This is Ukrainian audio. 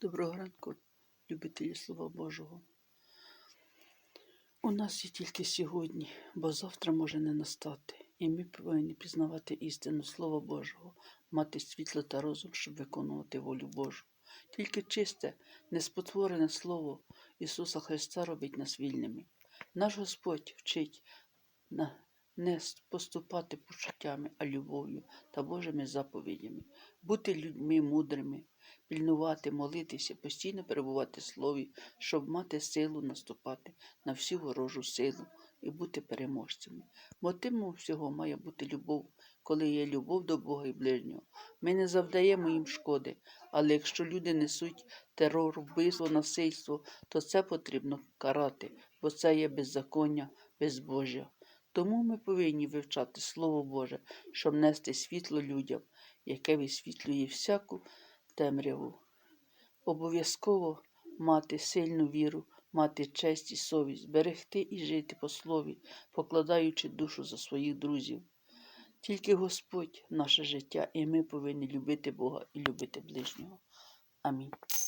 Доброго ранку, любителі Слова Божого. У нас є тільки сьогодні, бо завтра може не настати, і ми повинні пізнавати істину Слова Божого, мати світло та розум, щоб виконувати волю Божу. Тільки чисте, неспотворене Слово Ісуса Христа робить нас вільними. Наш Господь вчить не поступати почуттями, а любов'ю та Божими заповідями, бути людьми мудрими, пільнувати, молитися, постійно перебувати в слові, щоб мати силу наступати на всю ворожу силу і бути переможцями. Мотивом всього має бути любов, коли є любов до Бога і ближнього. Ми не завдаємо їм шкоди, але якщо люди несуть терор, вбивство, насильство, то це потрібно карати, бо це є беззаконня, безбожжя. Тому ми повинні вивчати Слово Боже, щоб нести світло людям, яке висвітлює всяку темряву. Обов'язково мати сильну віру, мати честь і совість, берегти і жити по слові, покладаючи душу за своїх друзів. Тільки Господь наше життя, і ми повинні любити Бога і любити ближнього. Амінь.